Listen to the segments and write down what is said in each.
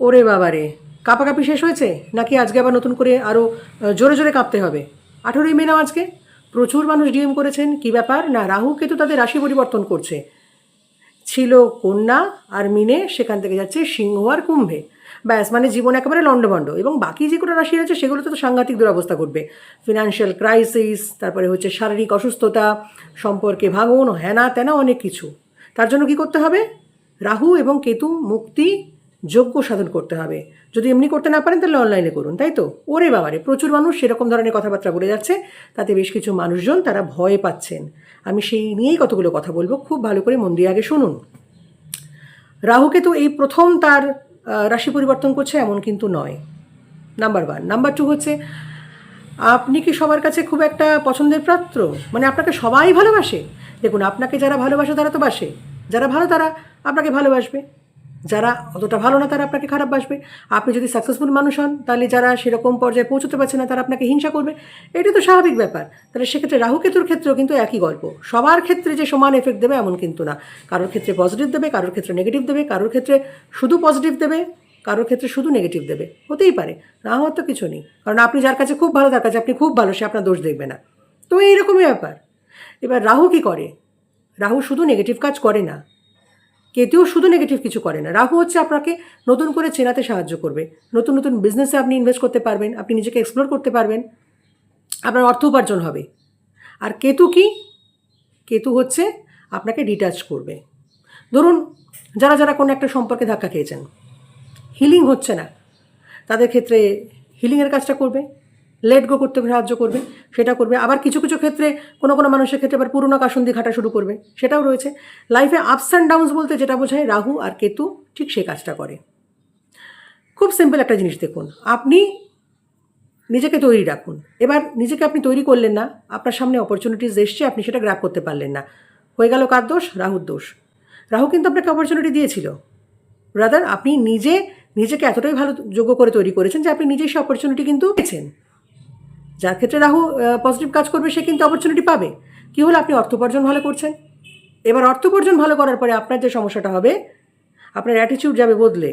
ওরে বাবারে, কাঁপাকাঁপি শেষ হয়েছে? নাকি আজকে আবার নতুন করে আরও জোরে জোরে কাঁপতে হবে? আঠেরোই মে না আজকে। প্রচুর মানুষ ডিএম করেছেন, কি ব্যাপার? না, রাহু কেতু তাদের রাশি পরিবর্তন করছে। ছিল কন্যা আর মিনে, সেখান থেকে যাচ্ছে সিংহ আর কুম্ভে। ব্যাস মানে জীবন একেবারে লণ্ডভণ্ড। এবং বাকি যে কোনো রাশি আছে সেগুলোতে তো সাংঘাতিক দুরবস্থা ঘটবে। ফিনান্সিয়াল ক্রাইসিস তারপরে হচ্ছে শারীরিক অসুস্থতা, সম্পর্কে ভাঙন হ্যানা ত্যানা অনেক কিছু। তার জন্য কি করতে হবে? রাহু এবং কেতু মুক্তি যোগ্য সাধন করতে হবে। যদি এমনি করতে না পারেন তাহলে অনলাইনে করুন, তাই তো? ওরে বাবারে, প্রচুর মানুষ সেরকম ধরনের কথাবার্তা বলে যাচ্ছে, তাতে বেশ কিছু মানুষজন তারা ভয় পাচ্ছেন। আমি সেই নিয়েই কতগুলো কথা বলব, খুব ভালো করে মন দিয়ে আগে শুনুন। রাহুকে তো এই প্রথম তার রাশি পরিবর্তন করছে এমন কিন্তু নয়। নাম্বার ওয়ান নাম্বার টু হচ্ছে, আপনি কি সবার কাছে খুব একটা পছন্দের পাত্র? মানে আপনাকে সবাই ভালোবাসে? দেখুন, আপনাকে যারা ভালোবাসে তারা তো বাসে। যারা ভালো তারা আপনাকে ভালোবাসবে। যারা অতটা ভালো না, তারা আপনাকে খারাপ বাসবে। আপনি যদি সাকসেসফুল মানুষ হন, তাহলে যারা সেরকম পর্যায়ে পৌঁছতে পারছে না, তারা আপনাকে হিংসা করবে। এটা তো স্বাভাবিক ব্যাপার। তাহলে সেক্ষেত্রে রাহু কেতুর ক্ষেত্রেও কিন্তু একই গল্প। সবার ক্ষেত্রে যে সমান এফেক্ট দেবে, এমন কিন্তু না। কারোর ক্ষেত্রে পজিটিভ দেবে, কারোর ক্ষেত্রে নেগেটিভ দেবে, কারোর ক্ষেত্রে শুধু পজিটিভ দেবে, কারোর ক্ষেত্রে শুধু নেগেটিভ দেবে। হতেই পারে। না হওয়ার তো কিছু নেই। কারণ আপনি যার কাছে খুব ভালো, তার কাছে আপনি খুব ভালো, সে আপনার দোষ দেখবে না। তো এইরকমই ব্যাপার। এবার রাহু কি করে? রাহু শুধু নেগেটিভ কাজ করে না। কেতুও শুধু নেগেটিভ কিছু করে না। রাহু হচ্ছে আপনাকে নতুন করে চেনাতে সাহায্য করবে। নতুন নতুন বিজনেসে আপনি ইনভেস্ট করতে পারবেন, আপনি নিজেকে এক্সপ্লোর করতে পারবেন, আপনার অর্থ উপার্জন হবে। আর কেতু কি? কেতু হচ্ছে আপনাকে ডিটাচ করবে। ধরুন, যারা যারা কোনো একটা সম্পর্কে ধাক্কা খেয়েছেন হিলিং হচ্ছে না, তাদের ক্ষেত্রে হিলিংয়ের কাজটা করবে। লেট গো করতে সাহায্য করবে, সেটা করবে। আবার কিছু কিছু ক্ষেত্রে কোনো কোনো মানুষের ক্ষেত্রে আবার পুরোনো কাসন্দি ঘাটা শুরু করবে, সেটাও রয়েছে। লাইফে আপস অ্যান্ড ডাউনস বলতে যেটা বোঝায়, রাহু আর কেতু ঠিক সেই কাজটা করে। খুব সিম্পল একটা জিনিস দেখুন, আপনি নিজেকে তৈরি রাখুন। এবার নিজেকে আপনি তৈরি করলেন না, আপনার সামনে অপরচুনিটিস এসছে, আপনি সেটা গ্র্যাপ করতে পারলেন না। হয়ে গেল কার দোষ? রাহুর দোষ। রাহু কিন্তু আপনাকে অপরচুনিটি দিয়েছিল। ব্রাদার আপনি নিজে, নিজেকে এতটাই ভালো, যোগ্য করে তৈরি করেছেন যে আপনি নিজেই সে অপরচুনিটি কিন্তু পেয়েছেন। যার ক্ষেত্রে রাহু পজিটিভ কাজ করবে, সে কিন্তু অপরচুনিটি পাবে। কী হলো? আপনি অর্থ উপার্জন ভালো করছেন। এবার অর্থ উপার্জন ভালো করার পরে আপনার যে সমস্যাটা হবে, আপনার অ্যাটিটিউড যাবে বদলে।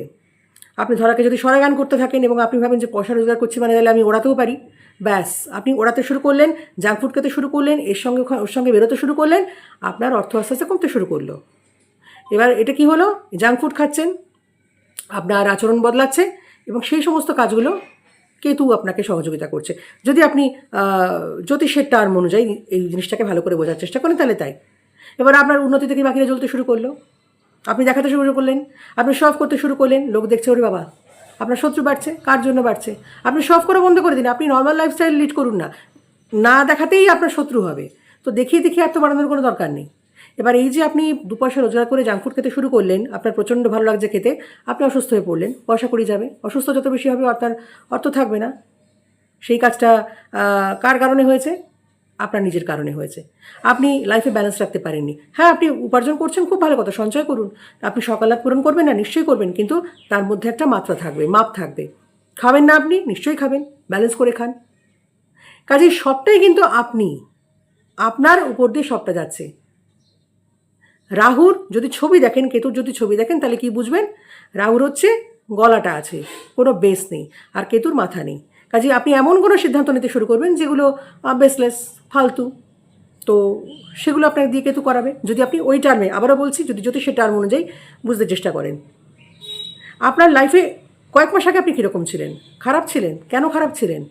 আপনি ধরাকে যদি সরাগান করতে থাকেন এবং আপনি ভাবেন যে পয়সা রোজগার করছি মানে তাহলে আমি ওড়াতেও পারি, ব্যাস, আপনি ওড়াতে শুরু করলেন জাঙ্ক ফুড খেতে শুরু করলেন, এর সঙ্গে ওর সঙ্গে বেরোতে শুরু করলেন, আপনার অর্থ আস্তে আস্তে কমতে শুরু করল। এবার এটা কি হলো? জাঙ্ক ফুড খাচ্ছেন, আপনার আচরণ বদলাচ্ছে এবং সেই সমস্ত কাজগুলো কেতু আপনাকে সহযোগিতা করছে। যদি আপনি জ্যোতিষের টার্ম অনুযায়ী এই জিনিসটাকে ভালো করে বোঝার চেষ্টা করেন, তাহলে তাই। এবার আপনার উন্নতি থেকে বাকিরা জ্বলতে শুরু করল। আপনি দেখাতে শুরু করলেন। আপনি সব করতে শুরু করলেন। লোক দেখছে, ওরে বাবা, আপনার শত্রু বাড়ছে, কার জন্য বাড়ছে? আপনি সব করে বন্ধ করে দিন। আপনি নর্মাল লাইফস্টাইল লিড করুন না। না দেখাতেই আপনার শত্রু হবে। তো দেখিয়ে দেখিয়ে এত বাড়ানোর কোনো দরকার নেই। এবার এই যে আপনি দু পয়সা রোজগার করে জাঙ্ক ফুড খেতে শুরু করলেন, আপনার প্রচণ্ড ভালো লাগছে খেতে, আপনি অসুস্থ হয়ে পড়লেন, পয়সা করি যাবে। অসুস্থ যত বেশি হবে অর্থাৎ অর্থ থাকবে না। সেই কাজটা কার কারণে হয়েছে? আপনার নিজের কারণে হয়েছে। আপনি লাইফে ব্যালেন্স রাখতে পারেননি। হ্যাঁ আপনি উপার্জন করছেন, খুব ভালো কথা, সঞ্চয় করুন। আপনি সকালাত পূরণ করবেন না, নিশ্চয়ই করবেন, কিন্তু তার মধ্যে একটা মাত্রা থাকবে, মাপ থাকবে। খাবেন না আপনি, নিশ্চয়ই খাবেন ব্যালেন্স করে খান। কাজেই সবটাই কিন্তু আপনি, আপনার উপর দিয়ে সবটা যাচ্ছে। রাহুর যদি ছবি দেখেন, কেতুর যদি ছবি দেখেন, তাহলে কি বুঝবেন? রাহুর হচ্ছে গলাটা আছে, কোনো বেস নেই, আর কেতুর মাথা নেই। কাজে আপনি এমন কোনো সিদ্ধান্ত নিতে শুরু করবেন যেগুলো বেসলেস ফালতু। তো সেগুলো আপনাকে দিয়ে কেতু করাবে। যদি আপনি ওই টার্মে আবারও বলছি, যদি জ্যোতিষের টার্ম অনুযায়ী বুঝতে চেষ্টা করেন। আপনার লাইফে কয়েক মাস আগে আপনি কীরকম ছিলেন? খারাপ ছিলেন? কেন খারাপ ছিলেন?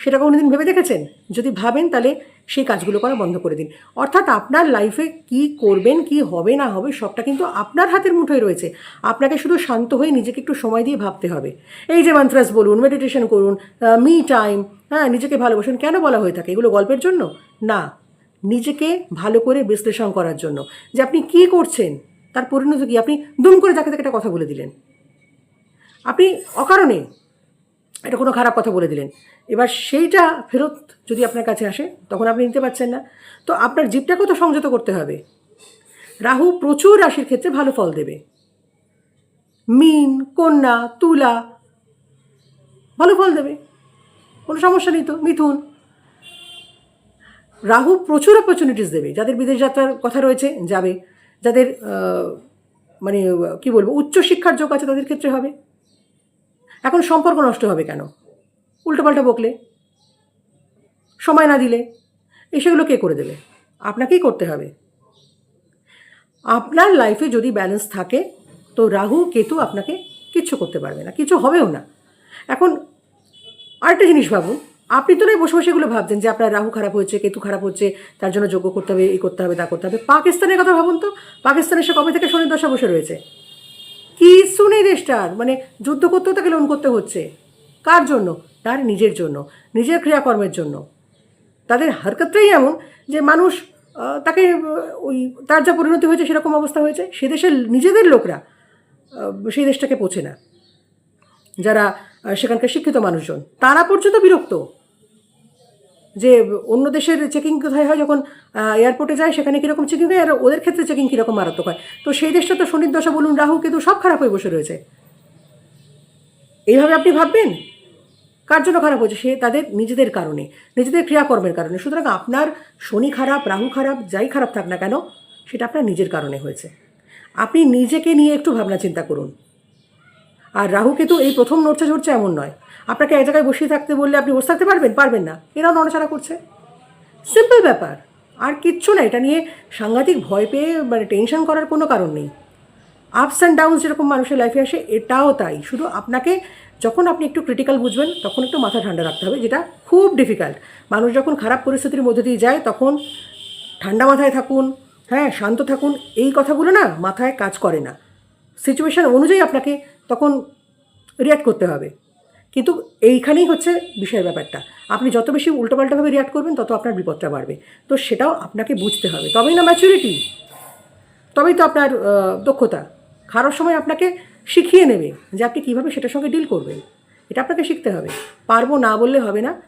সেটা কোনোদিন ভেবে দেখেছেন? যদি ভাবেন, তাহলে সেই কাজগুলো করা বন্ধ করে দিন। অর্থাৎ আপনার লাইফে কি করবেন, কি হবে, না হবে, সবটা কিন্তু আপনার হাতের মুঠোয় রয়েছে। আপনাকে শুধু শান্ত হয়ে নিজেকে একটু সময় দিয়ে ভাবতে হবে। এই যে মন্ত্রাস বলুন মেডিটেশন করুন মি টাইম হ্যাঁ নিজেকে ভালোবাসুন, কেন বলা হয়ে থাকে? এগুলো গল্পের জন্য? না। নিজেকে ভালো করে বিশ্লেষণ করার জন্য। যে আপনি কি করছেন, তার পরিণতি কি? আপনি দুম করে যাকে তাকে একটা কথা বলে দিলেন। আপনি অকারণে এটা কোনো খারাপ কথা বলে দিলেন। এবার সেইটা ফেরত যদি আপনার কাছে আসে, তখন আপনি নিতে পারছেন না। তো আপনার জীবটাকেও তো সংযত করতে হবে? রাহু প্রচুর রাশির ক্ষেত্রে ভালো ফল দেবে। মিন, কন্যা, তুলা, ভালো ফল দেবে। কোনো সমস্যা নেই তো, মিথুন। রাহু প্রচুর অপরচুনিটিস দেবে। যাদের বিদেশ যাত্রার কথা রয়েছে, যাবে। যাদের মানে কি বলব উচ্চ শিক্ষার যোগ আছে তাদের ক্ষেত্রে হবে। এখন সম্পর্ক নষ্ট হবে কেন? উল্টোপাল্টা বকলে? সময় না দিলে? এসেগুলো কে করে দেবে? আপনাকেই করতে হবে। আপনার লাইফে যদি ব্যালেন্স থাকে, তো রাহু, কেতু আপনাকে কিচ্ছু করতে পারবে না, কিছু হবেও না। এখন আরেকটা জিনিস ভাবুন, আপনি তো নয় বসে বসে এগুলো ভাবছেন যে আপনার রাহু খারাপ হচ্ছে কেতু খারাপ হচ্ছে, তার জন্য যোগ্য করতে হবে, এই করতে হবে, তা করতে হবে। পাকিস্তানের কথা ভাবুন তো, পাকিস্তানের সে কবে থেকে শনির দশা বসে রয়েছে? কিছু নেই দেশটার? মানে যুদ্ধ করতেও তাকে লোন করতে হচ্ছে। কার জন্য? তার নিজের জন্য, নিজের ক্রিয়াকর্মের জন্য। তাদের হারকতটাই এমন যে মানুষ তাকে, ওই, তার যা পরিণতি হয়েছে সেরকম অবস্থা হয়েছে, সে দেশের নিজেদের লোকরা সেই দেশটাকে পৌঁছে না। যারা সেখানকার শিক্ষিত মানুষজন, তারা পর্যন্ত বিরক্ত। যে অন্য দেশের চেকিং কোথায় হয় যখন এয়ারপোর্টে যায় সেখানে কীরকম চেকিং হয় আর ওদের ক্ষেত্রে চেকিং কীরকম মারাত্মক হয়? তো সেই দেশটা তো শনির দশা বলুন রাহু কেতু সব খারাপ হয়ে বসে রয়েছে। এইভাবে আপনি ভাববেন? কার জন্য খারাপ হচ্ছে সে তাদের নিজেদের কারণে, নিজেদের ক্রিয়াকর্মের কারণে। সুতরাং আপনার শনি খারাপ, রাহু খারাপ, যাই খারাপ থাক না কেন, সেটা আপনার নিজের কারণে হয়েছে। আপনি নিজেকে নিয়ে একটু ভাবনা চিন্তা করুন। আর রাহু কেতু এই প্রথম নড়ছে ঝরছে এমন নয়। আপনাকে এক জায়গায় বসিয়ে থাকতে বললে আপনি বসে থাকতে পারবেন? পারবেন না। এরাও নড়াচড়া করছে। সিম্পল ব্যাপার। আর কিচ্ছু না, এটা নিয়ে সাংঘাতিক ভয় পেয়ে মানে টেনশন করার কোনো কারণ নেই। আপস অ্যান্ড ডাউন যেরকম মানুষের লাইফে আসে, এটাও তাই। শুধু আপনাকে যখন আপনি একটু ক্রিটিক্যাল বুঝবেন, তখন একটু মাথা ঠান্ডা রাখতে হবে, যেটা খুব ডিফিকাল্ট মানুষ যখন খারাপ পরিস্থিতির মধ্যে দিয়ে যায়, তখন ঠান্ডা মাথায় থাকুন হ্যাঁ শান্ত থাকুন। এই কথাগুলো না মাথায় কাজ করে না। সিচুয়েশান অনুযায়ী আপনাকে তখন রিয়াক্ট করতে হবে। কিন্তু এইখানেই হচ্ছে বিষয়ের ব্যাপারটা। আপনি যত বেশি উল্টোপাল্টাভাবে রিয়াক্ট করবেন, তত আপনার বিপদটা বাড়বে। তো সেটাও আপনাকে বুঝতে হবে। তবেই না ম্যাচুরিটি তবেই তো আপনার দক্ষতা। খারাপ সময় আপনাকে শিখিয়ে নেবে যে আপনি কীভাবে সেটার সঙ্গে ডিল করবেন। এটা আপনাকে শিখতে হবে। পারব না বললে হবে না।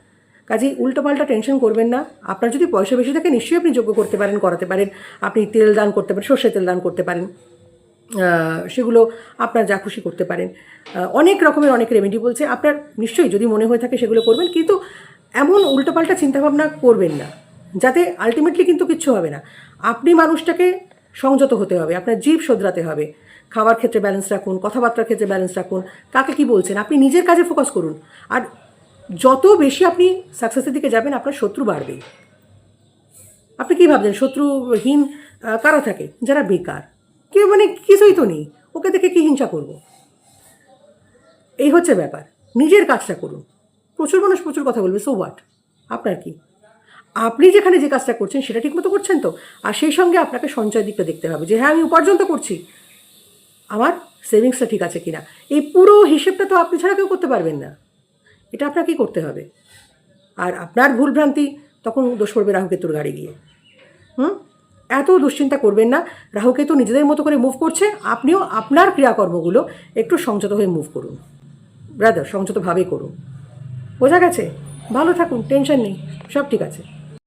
কাজেই উল্টোপাল্টা টেনশন করবেন না। আপনার যদি পয়সা বেশি থাকে, নিশ্চয়ই আপনি যোগ্য করতে পারেন, করাতে পারেন। আপনি তেল দান করতে পারেন সর্ষে তেল দান করতে পারেন। সেগুলো আপনার যা খুশি করতে পারেন। অনেক রকমের অনেক রেমেডি বলছে। আপনার নিশ্চয়ই যদি মনে হয়ে থাকে সেগুলো করবেন, কিন্তু এমন উল্টোপাল্টা চিন্তাভাবনা করবেন না, যাতে আলটিমেটলি কিন্তু কিচ্ছু হবে না। আপনি মানুষটাকে সংযত হতে হবে, আপনার জীব শোধরাতে হবে। খাওয়ার ক্ষেত্রে ব্যালেন্স রাখুন, কথাবার্তার ক্ষেত্রে ব্যালেন্স রাখুন। কাকে কি বলছেন? আপনি নিজের কাজে ফোকাস করুন। আর যত বেশি আপনি সাকসেসের দিকে যাবেন, আপনার শত্রু বাড়বেই। আপনি কী ভাবছেন? শত্রুহীন কারা থাকে? যারা বেকার। কেউ মানে কিছুই তো নেই। ওকে দেখে কি হিংসা করব? এই হচ্ছে ব্যাপার। নিজের কাজটা করুন। প্রচুর মানুষ প্রচুর কথা বলবে সো হোয়াট আপনার কি? আপনি যেখানে যে কাজটা করছেন সেটা ঠিকমতো করছেন তো? আর সেই সঙ্গে আপনাকে সঞ্চয় দিকটা দেখতে হবে যে হ্যাঁ আমি উপার্জন তো করছি। আমার সেভিংসটা ঠিক আছে কিনা? এই পুরো হিসেবটা তো আপনি ছাড়া কেউ করতে পারবেন না। এটা আপনাকেই করতে হবে? আর আপনার ভুলভ্রান্তি তখন দোষ পড়বে রাহুকেতুর গাড়ি গিয়ে। হুম? এত দুশ্চিন্তা করবেন না। রাহুকেতু নিজেদের মতো করে মুভ করছে। আপনিও আপনার ক্রিয়াকর্মগুলো একটু সংযত হয়ে মুভ করুন। ব্রাদার সংযতভাবে করুন। বোঝা গেছে? ভালো থাকুন টেনশন নেই, সব ঠিক আছে।